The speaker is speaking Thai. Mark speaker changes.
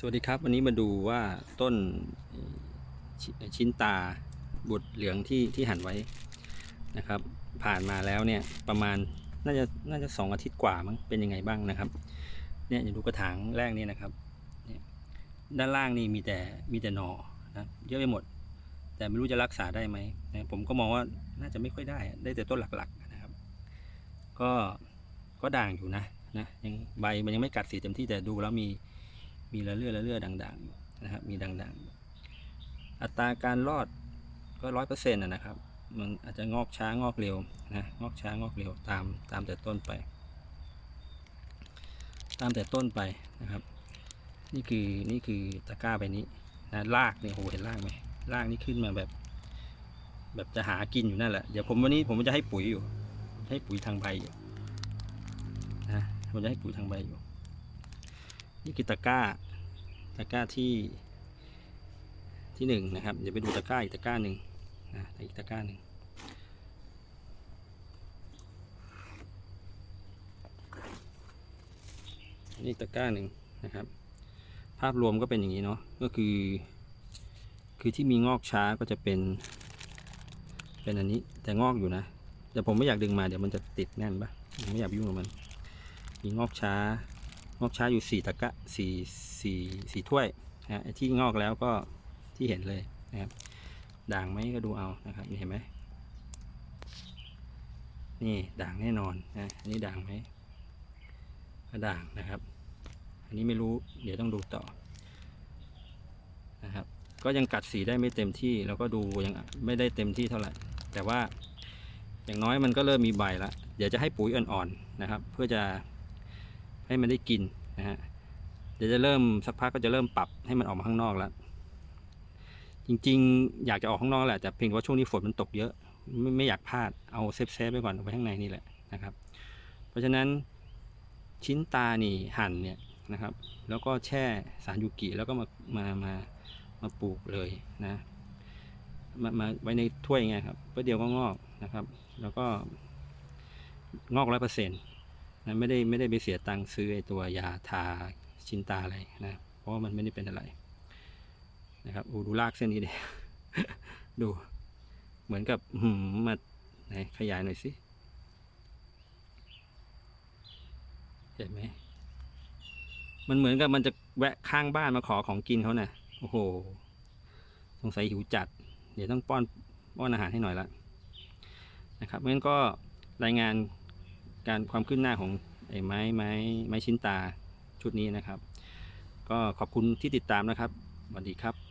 Speaker 1: สวัสดีครับ วันนี้มาดูว่าต้นชชิ้นตาบุตรเหลืองที่ที่หั่นไว้นะครับ ผ่านมาแล้วเนี่ยประมาณน่าจะน่าจะสองอาทิตย์กว่ามั้งเป็นยังไงบ้างนะครับเนี่ยอย่าดูกระถางแรกนี่นะครับเนี่ยด้านล่างนี่มีแต่มีแต่หนอนะเยอะไปหมด แต่ไม่รู้จะรักษาได้ไหมนะผมก็มองว่าน่าจะไม่ค่อยได้ได้แต่ต้นหลักๆนะครับ ก็ก็ด่างอยู่นะนะยังใบมันยังไม่กัดสีเต็มที่แต่ดูแล้วมี มีละเลื่อละเลื่อด่างๆนะครับ มีด่างๆ อัตราการรอดก็ร้อยเปอร์เซ็นต์นะครับ มันอาจจะงอกช้างอกเร็วนะ งอกช้างอกเร็วตามตามแต่ต้นไป ตามแต่ต้นไปนะครับ นี่คือนี่คือตะกร้าใบนี้นะรากเนี่ยโหเห็นรากไหมรากนี่ขึ้นมาแบบ แบบจะหากินอยู่นั่นแหละ เดี๋ยวผมวันนี้ผมจะให้ปุ๋ยอยู่ ให้ปุ๋ยทางใบอยู่นะผมจะให้ปุ๋ยทางใบอยู่ นี่คือตะกร้า ตะกร้าที่ที่หนึ่งนะครับ เดี๋ยวไปดูตะกร้าอีกตะกร้าหนึ่งนะอีกตะกร้าหนึ่งนี่ตะกร้าหนึ่งนะครับ ภาพรวมก็เป็นอย่างนี้เนาะก็คือ คือที่มีงอกช้าก็จะเป็น เป็นอันนี้แต่งอกอยู่นะแต่ผมไม่อยากดึงมาเดี๋ยวมันจะติดแน่นปะไม่อยากยุ่งกับมัน มีงอกช้า งอกช้าอยู่สี่ตะกะสี่สี่สี่ถ้วยนะฮะที่งอกแล้วก็ที่เห็นเลยนะครับ ด่างไหมก็ดูเอานะครับมีเห็นไหมนี่ด่างแน่นอนนะอันนี้ด่างไหมก็ด่างนะครับ อันนี้ไม่รู้เดี๋ยวต้องดูต่อนะครับ ก็ยังกัดสีได้ไม่เต็มที่แล้วก็ดูยังไม่ได้เต็มที่เท่าไหร่ แต่ว่าอย่างน้อยมันก็เริ่มมีใบแล้วเดี๋ยวจะให้ปุ๋ยอ่อนๆนะครับ เพื่อจะ ให้มันได้กินนะฮะเดี๋ยวจะเริ่มสักพักก็จะเริ่มปรับให้มันออกมาข้างนอกแล้ว จริงๆ อยากจะออกข้างนอกแหละแต่เพียงว่าช่วงนี้ฝนมันตกเยอะไม่ไม่อยากพลาดเอาเซฟเซฟไว้ก่อนเอาไว้ข้างในนี่แหละนะครับ เพราะฉะนั้นชิ้นตานี่หั่นเนี่ยนะครับ แล้วก็แช่สารยูกิแล้วก็มามามามาปลูกเลยนะมามาไว้ในถ้วยไงครับเพื่อเดียวก็งอกนะครับ แล้วก็งอกร้อยเปอร์เซ็นต์ นะไม่ได้ไม่ได้ไปเสียตังค์ซื้อไอ้ตัวยาทาชินตาอะไรนะ เพราะมันไม่ได้เป็นอะไร นะครับโอ้ดูลากเส้นนี้ดิดูเหมือนกับหืมมาไหนขยายหน่อยสิเห็นไหมมันเหมือนกับมันจะแวะข้างบ้านมาขอของกินเขานะ่ะ โอ้โห สงสัยหิวจัด เดี๋ยวต้องป้อนป้อนอาหารให้หน่อยละนะครับงั้นก็รายงาน การความขึ้นหน้าของไอ้ไม้ไม้ไม้ชิ้นตาชุดนี้นะครับ ก็ขอบคุณที่ติดตามนะครับสวัสดีครับ